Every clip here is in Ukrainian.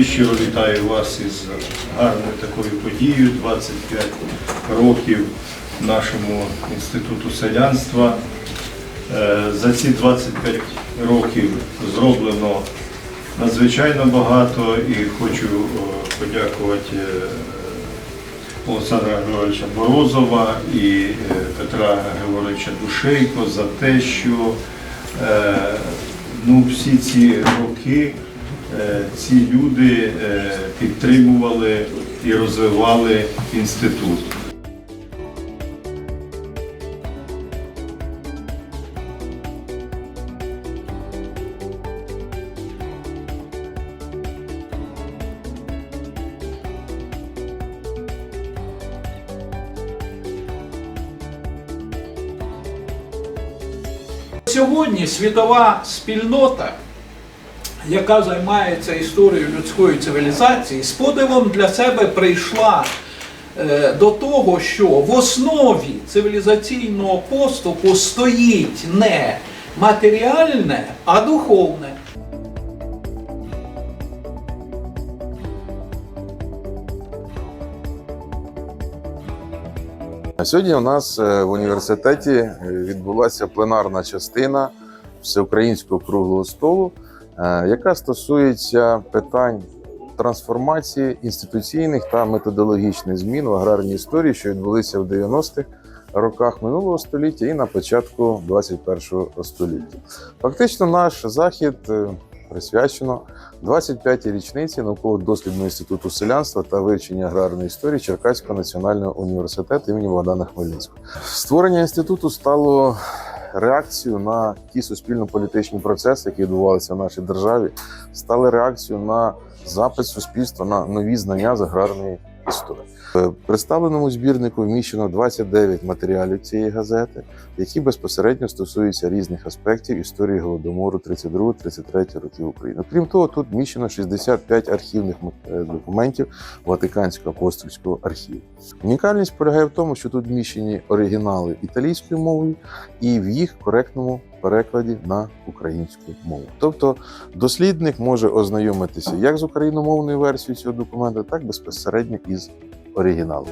Щиро вітаю вас із гарною такою подією. 25 років нашому інституту селянства. Е, За ці 25 років зроблено надзвичайно багато і хочу е, подякувати е, Олександра Григоровича Борозова і Петра Григоровича Душейко за те, що ну, всі ці роки ці люди е, підтримували і розвивали інститут. Сьогодні світова спільнота, яка займається історією людської цивілізації, з подивом для себе прийшла е, до того, що в основі цивілізаційного поступу стоїть не матеріальне, а духовне. Сьогодні у нас е, в університеті відбулася пленарна частина всеукраїнського круглого столу, яка стосується питань трансформації інституційних та методологічних змін в аграрній історії, що відбулися в 90-х роках минулого століття і на початку 21-го століття. Фактично, наш захід е, присвячено 25-й річниці науково-дослідного інституту селянства та вивчення аграрної історії Черкаського національного університету імені Богдана Хмельницького. Створення інституту стало реакцією на ті суспільно-політичні процеси, які відбувалися в нашій державі, стали реакцією на запит суспільства на нові знання з аграрної історії. В представленому збірнику вміщено 29 матеріалів цієї газети, які безпосередньо стосуються різних аспектів історії голодомору 32-33 років України. Крім того, тут вміщено 65 архівних е, документів Ватиканського апостольського архіву. Унікальність полягає в тому, що тут вміщені оригінали італійською мовою і в їх коректному перекладі на українську мову. Тобто дослідник може ознайомитися як з україномовною версією цього документа, так безпосередньо із оригіналом.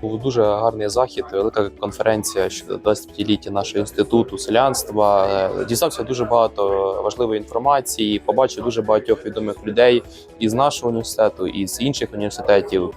Був дуже гарний захід, велика конференція щодо 25-ліття нашого інституту селянства. Дізнався дуже багато важливої інформації, побачив дуже багатьох відомих людей із нашого університету, і з інших університетів.